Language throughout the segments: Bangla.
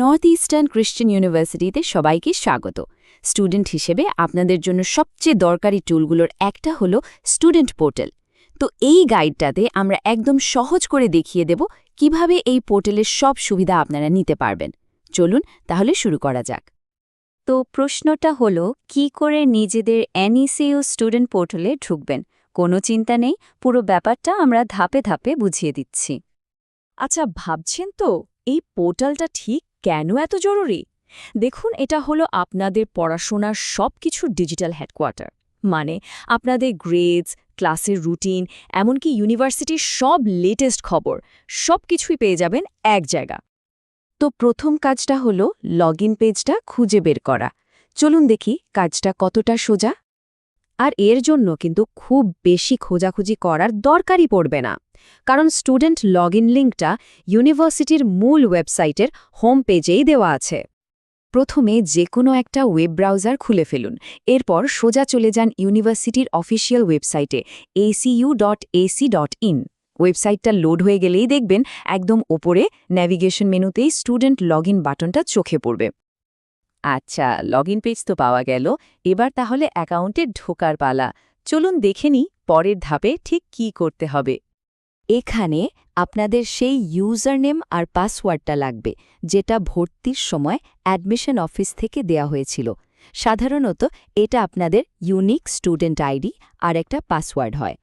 নর্থ ইস্টার্ন ক্রিশ্চিয়ান ইউনিভার্সিটিতে সবাইকে স্বাগত। স্টুডেন্ট হিসেবে আপনাদের জন্য সবচেয়ে দরকারি টুলগুলোর একটা হলো স্টুডেন্ট পোর্টাল। তো এই গাইডটাতে আমরা একদম সহজ করে দেখিয়ে দেব কীভাবে এই পোর্টালের সব সুবিধা আপনারা নিতে পারবেন। চলুন তাহলে শুরু করা যাক। তো প্রশ্নটা হলো, কি করে নিজেদের এনইসিও স্টুডেন্ট পোর্টালে ঢুকবেন? কোনো চিন্তা নেই, পুরো ব্যাপারটা আমরা ধাপে ধাপে বুঝিয়ে দিচ্ছি। আচ্ছা ভাবছেন তো, এই পোর্টালটা ঠিক কেন এত জরুরি? দেখুন, এটা হলো আপনাদের পড়াশোনার সব কিছুর ডিজিটাল হেডকোয়ার্টার। মানে আপনাদের গ্রেডস, ক্লাসের রুটিন, এমনকি ইউনিভার্সিটির সব লেটেস্ট খবর সব কিছুই পেয়ে যাবেন এক জায়গা। তো প্রথম কাজটা হলো লগ পেজটা খুঁজে বের করা। চলুন দেখি কাজটা কতটা সোজা। আর এর জন্য কিন্তু খুব বেশি খোঁজাখুঁজি করার দরকারই পড়বে না। কারণ স্টুডেন্ট লগ ইন লিঙ্কটা ইউনিভার্সিটির মূল ওয়েবসাইটের হোম পেজেই দেওয়া আছে। প্রথমে যে কোনো একটা ওয়েব ব্রাউজার খুলে ফেলুন, এরপর সোজা চলে যান ইউনিভার্সিটির অফিসিয়াল ওয়েবসাইটে ACU dot AC dot in ওয়েবসাইটটা লোড হয়ে গেলেই দেখবেন একদম ওপরে ন্যাভিগেশন মেনুতেই স্টুডেন্ট লগ বাটনটা চোখে পড়বে। আচ্ছা লগ ইন পেজ তো পাওয়া গেল। এবার তাহলে অ্যাকাউন্টে ঢোকার পালা। চলুন দেখে নিই পরের ধাপে ঠিক কি করতে হবে। এখানে আপনাদের সেই ইউজার নেম আর পাসওয়ার্ডটা লাগবে, যেটা ভর্তির সময় অ্যাডমিশন অফিস থেকে দেয়া হয়েছিল। সাধারণত এটা আপনাদের ইউনিক স্টুডেন্ট আইডি আর একটা পাসওয়ার্ড হয়।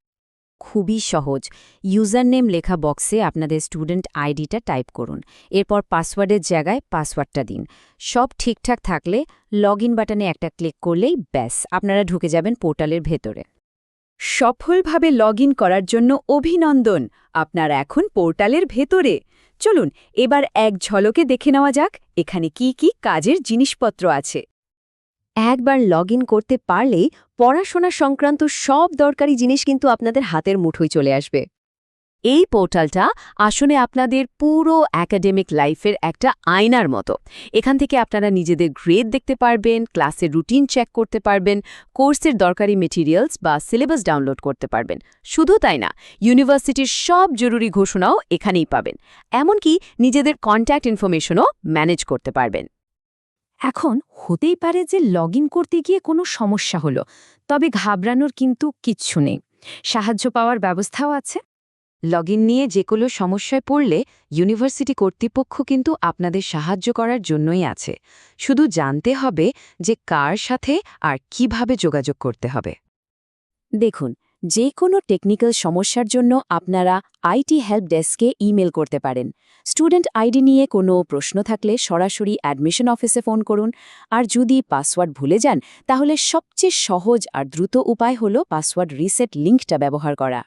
খুবই সহজ। ইউজার নেম লেখা বক্সে আপনাদের স্টুডেন্ট আইডিটা টাইপ করুন। এরপর পাসওয়ার্ডের জায়গায় পাসওয়ার্ডটা দিন। সব ঠিকঠাক থাকলে লগ বাটনে একটা ক্লিক করলেই ব্যাস, আপনারা ঢুকে যাবেন পোর্টালের ভেতরে। সফলভাবে লগ করার জন্য অভিনন্দন, আপনার এখন পোর্টালের ভেতরে। চলুন, এবার এক ঝলকে দেখে নেওয়া যাক, এখানে কি কি কাজের জিনিসপত্র আছে। একবার লগ করতে পারলেই পড়াশোনা সংক্রান্ত সব দরকারি জিনিস কিন্তু আপনাদের হাতের মুঠোয় চলে আসবে। এই পোর্টালটা আসলে আপনাদের পুরো একাডেমিক লাইফের একটা আয়নার মতো। এখান থেকে আপনারা নিজেদের গ্রেড দেখতে পারবেন ক্লাসের রুটিন চেক করতে পারবেন কোর্সের দরকারি মেটেরিয়ালস বা সিলেবাস ডাউনলোড করতে পারবেন। শুধু তাই না ইউনিভার্সিটির সব জরুরি ঘোষণাও এখানেই পাবেন। এমনকি নিজেদের কন্ট্যাক্ট ইনফরমেশনও ম্যানেজ করতে পারবেন। এখন হতেই পারে যে লগ করতে গিয়ে কোনো সমস্যা হলো তবে ঘাবড়ানোর কিন্তু কিচ্ছু নেই। সাহায্য পাওয়ার ব্যবস্থাও আছে। লগ নিয়ে যে কোনো সমস্যায় পড়লে ইউনিভার্সিটি কর্তৃপক্ষ কিন্তু আপনাদের সাহায্য করার জন্যই আছে। শুধু জানতে হবে যে কার সাথে আর কীভাবে যোগাযোগ করতে হবে। দেখুন যে কোনো টেকনিক্যাল সমস্যার জন্য আপনারা আইটি হেল্প ডেস্কে ইমেল করতে পারেন। স্টুডেন্ট আইডি নিয়ে কোনো প্রশ্ন থাকলে সরাসরি অ্যাডমিশন অফিসে ফোন করুন। আর যদি পাসওয়ার্ড ভুলে যান, তাহলে সবচেয়ে সহজ আর দ্রুত উপায় হল পাসওয়ার্ড রিসেট লিঙ্কটা ব্যবহার করা।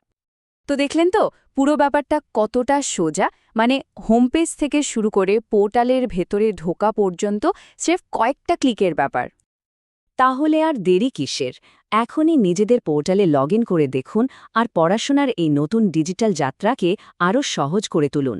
তো দেখলেন তো, পুরো ব্যাপারটা কতটা সোজা? মানে হোম পেজ থেকে শুরু করে পোর্টালের ভেতরে ঢোকা পর্যন্ত, স্রেফ কয়েকটা ক্লিকের ব্যাপার। তাহলে আর দেরি কিসের? এখনই নিজেদের পোর্টালে লগ করে দেখুন আর পড়াশোনার এই নতুন ডিজিটাল যাত্রাকে আরও সহজ করে তুলুন।